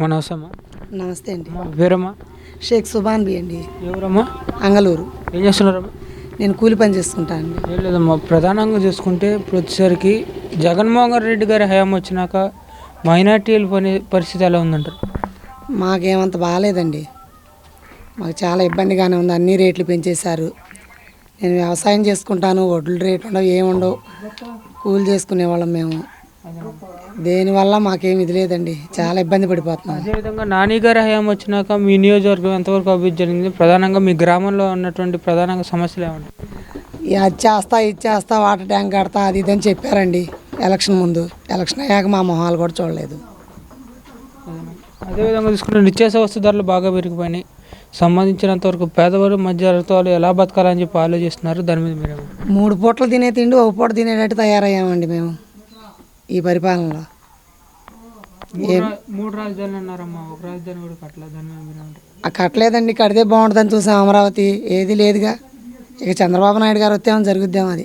మా నమస్తే నమస్తే అండి పేరమ్మా? షేక్ సుబాన్ బి అండి. ఎవరమ్మా? అంగళూరు. ఏం చేస్తున్నారమ్మా? నేను కూలి పని చేసుకుంటాను అండి. ఏం లేదమ్మా ప్రధానంగా చూసుకుంటే వచ్చేసరికి జగన్మోహన్ రెడ్డి గారి హయాం వచ్చినాక మైనార్టీల పని పరిస్థితి ఎలా ఉందంటారు? మాకేమంత బాగాలేదండి. మాకు చాలా ఇబ్బందిగానే ఉంది. అన్ని రేట్లు పెంచేశారు. నేను వ్యవసాయం చేసుకుంటాను వడ్లు రేటు ఉండవు ఏముండవు. కూలి చేసుకునేవాళ్ళం మేము. దేనివల్ల మాకేం ఇది లేదండి. చాలా ఇబ్బంది పడిపోతున్నాం. అదేవిధంగా నాని గారి హయాం వచ్చినాక మీ నియోజకవర్గం ఎంతవరకు అభివృద్ధి జరిగింది? ప్రధానంగా మీ గ్రామంలో ఉన్నటువంటి ప్రధానంగా సమస్యలు ఏమంటారు ఇక అది చేస్తా ఇది చేస్తా వాటర్ ట్యాంక్ కడతా అది ఇది అని చెప్పారండి. ఎలక్షన్ ముందు. ఎలక్షన్ అయ్యాక మా మొహాలు కూడా చూడలేదు. అదేవిధంగా చూసుకుంటే నిత్యావసర వస్తు ధరలు బాగా పెరిగిపోయినాయి. సంబంధించినంత వరకు పేదవారు మధ్యతరగతి వాళ్ళు ఎలా బతకాలని చెప్పి ఆలోచిస్తున్నారు? దాని మీద మీరు మూడు పూటలు తినే తిండి ఒక పూట తినేటట్టు తయారయ్యామండి మేము. ఈ పరిపాలనలో. మూడు రాజధానులు అన్నారమ్మా. ఒక రాజధాని కూడా కట్టలేదండి కడితే బాగుంటుందని చూసాం అమరావతి. ఏది లేదుగా. ఇక చంద్రబాబు నాయుడు గారు వస్తేమో జరుగుద్దాం అది.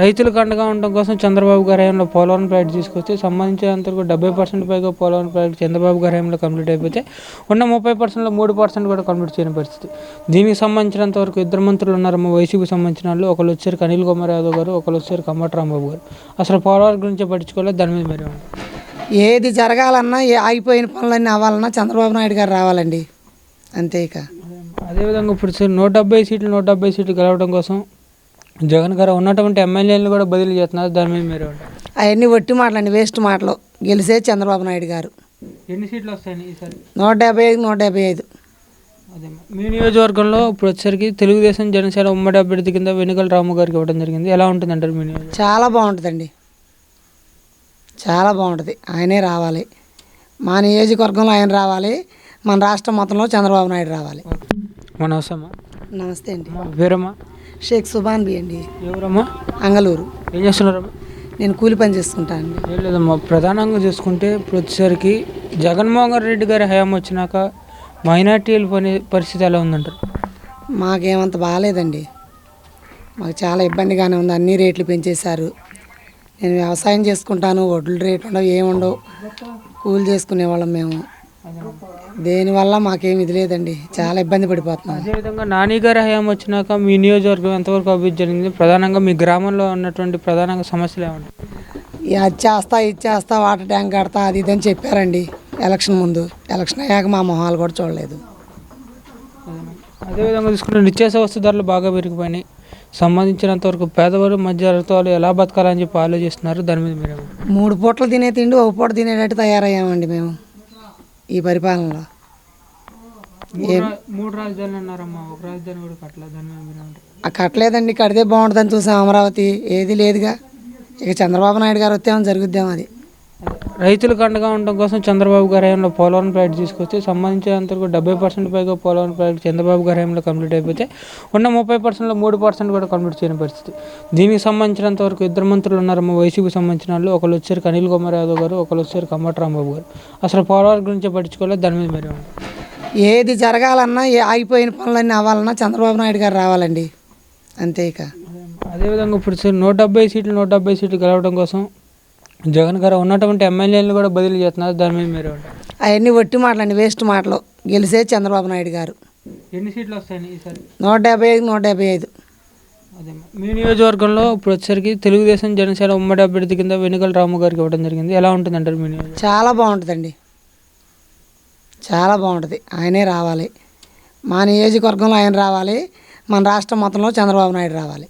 రైతులకు అండగా ఉండడం కోసం చంద్రబాబు గారి హయాంలో పోలవరం ప్రాజెక్ట్ తీసుకొస్తే సంబంధించినంత వరకు డెబ్బై పర్సెంట్ పైగా పోలవరం ప్రాజెక్ట్ చంద్రబాబు గారి హయాంలో కంప్లీట్ అయిపోతే ఉన్న ముప్పై పర్సెంట్లో మూడు పర్సెంట్ కూడా కంప్లీట్ చేయని పరిస్థితి. దీనికి సంబంధించినంత వరకు ఇద్దరు మంత్రులు ఉన్నారమ్మ వైసీపీ సంబంధించిన వాళ్ళు. ఒకళ్ళు వచ్చారు అనిల్ కుమార్ యాదవ్ గారు ఒకళ్ళు వచ్చారు కమ్మటి రాంబాబు గారు. అసలు పోలవరం గురించి పట్టించుకోలేదు దాని మీద మీరు ఏది జరగాలన్నా ఏ ఆగిపోయిన పనులన్నీ అవ్వాలన్నా చంద్రబాబు నాయుడు గారు రావాలండి. అంతే ఇక. అదేవిధంగా ఇప్పుడు సరే నూట డెబ్బై సీట్లు నూట డెబ్బై సీట్లు గెలవడం కోసం జగన్ గారు ఉన్నటువంటి ఎమ్మెల్యేలను కూడా బదిలీ చేస్తున్నారు. దాని మీద మీరు? అవన్నీ వట్టి మాటలండి వేస్ట్ మాటలు. గెలిసే చంద్రబాబు నాయుడు గారు. ఎన్ని సీట్లు వస్తాయని ఈసారి? నూట డెబ్బై ఐదు నూట డెబ్బై ఐదు. అదే మీ నియోజకవర్గంలో ఇప్పుడు వచ్చేసరికి తెలుగుదేశం జనసేన ఉమ్మడి అభ్యర్థి కింద వెనుకల రాము గారికి ఇవ్వడం జరిగింది. ఎలా ఉంటుంది అంటారు మీ నియోజకవర్గం? చాలా బాగుంటుందండి. చాలా బాగుంటుంది. ఆయనే రావాలి. మా నియోజకవర్గంలో ఆయన రావాలి. మన రాష్ట్రం మొత్తంలో చంద్రబాబు నాయుడు రావాలి. మన అవసరమా? నమస్తే అండి. పేరమ్మా? షేక్ సుబాన్ బి అండి ఎవరమ్మా? అంగళూరు. ఏం చేస్తున్నారమ్మా? నేను కూలి పని చేసుకుంటాను అండి. ఏం లేదమ్మా ప్రధానంగా చూసుకుంటే వచ్చేసరికి జగన్మోహన్ రెడ్డి గారి హయాం వచ్చినాక మైనార్టీల పని పరిస్థితి ఎలా ఉందంటారు? మాకేమంత బాగాలేదండి. మాకు చాలా ఇబ్బందిగానే ఉంది. అన్ని రేట్లు పెంచేశారు. నేను వ్యవసాయం చేసుకుంటాను వడ్లు రేటు ఉండవు ఏముండవు. కూలి చేసుకునేవాళ్ళం మేము. దేనివల్ల మాకేం ఇది లేదండి. చాలా ఇబ్బంది పడిపోతున్నాం. అదేవిధంగా నాని గారి హయాం వచ్చినాక మీ నియోజకవర్గం ఎంతవరకు అభివృద్ధి జరిగింది? ప్రధానంగా మీ గ్రామంలో ఉన్నటువంటి ప్రధానంగా సమస్యలు ఇక అది చేస్తా ఇది చేస్తా వాటర్ ట్యాంక్ కడతా అది ఇది అని చెప్పారండి. ఎలక్షన్ ముందు. ఎలక్షన్ అయ్యాక మా మొహాలు కూడా చూడలేదు. అదేవిధంగా చూసుకుంటే నిత్యావసర వస్తు ధరలు బాగా పెరిగిపోయినాయి. సంబంధించినంత వరకు పేదవారు మధ్యతరగతి వాళ్ళు ఎలా బతకాలని చెప్పి ఆలోచిస్తున్నారు? దాని మీద మీరు? మూడు పూటలు తినే తిండి ఒక పూట తినేటట్టు తయారయ్యామండి మేము. ఈ పరిపాలనలో. మూడు రాజధానులు అన్నారమ్మా. ఒక రాజధాని కూడా కట్టలేదు కట్టలేదండి కడితే బాగుంటుందని చూసాం అమరావతి. ఏది లేదుగా. ఇక చంద్రబాబు నాయుడు గారు వస్తేమో జరుగుద్దాం అది. రైతులకు అండగా ఉండడం కోసం చంద్రబాబు గారి హయాంలో పోలవరం ప్రాజెక్ట్ తీసుకొస్తే సంబంధించినంత వరకు డెబ్బై పర్సెంట్ పైగా పోలవరం ప్రాజెక్ట్ చంద్రబాబు గారి హయాంలో కంప్లీట్ అయిపోతే ఉన్న ముప్పై పర్సెంట్లో మూడు పర్సెంట్ కూడా కంప్లీట్ చేయని పరిస్థితి. దీనికి సంబంధించినంత వరకు ఇద్దరు మంత్రులు ఉన్నారమ్మ వైసీపీ సంబంధించిన వాళ్ళు. ఒకళ్ళు వచ్చారు అనిల్ కుమార్ యాదవ్ గారు ఒకళ్ళు వచ్చారు కమ్మటి రాంబాబు గారు. అసలు పోలవరం గురించి పట్టించుకోలేదు దాని మీద మీరు? ఏది జరగాలన్నా ఏ ఆగిపోయిన పనులన్నీ అవ్వాలన్నా చంద్రబాబు నాయుడు గారు రావాలండి. అంతే ఇక. అదేవిధంగా ఇప్పుడు సరే నూట డెబ్బై సీట్లు నూట డెబ్బై సీట్లు గెలవడం కోసం జగన్ గారు ఉన్నటువంటి ఎమ్మెల్యేలను కూడా బదిలీ చేస్తున్నారు. దాని మీద మీరు? అవన్నీ వట్టి మాటలండి వేస్ట్ మాటలు. గెలిసే చంద్రబాబు నాయుడు గారు. ఎన్ని సీట్లు వస్తాయని ఈసారి? నూట డెబ్బై ఐదు నూట డెబ్బై ఐదు. అదే మీ నియోజకవర్గంలో ఇప్పుడు వచ్చేసరికి తెలుగుదేశం జనసేన ఉమ్మడి అభ్యర్థి కింద వెనుకల రాము గారికి ఇవ్వడం జరిగింది. ఎలా ఉంటుంది అంటారు మీ చాలా బాగుంటుందండి. చాలా బాగుంటుంది. ఆయనే రావాలి. మా నియోజకవర్గంలో ఆయన రావాలి. మన రాష్ట్రం మొత్తంలో చంద్రబాబు నాయుడు రావాలి.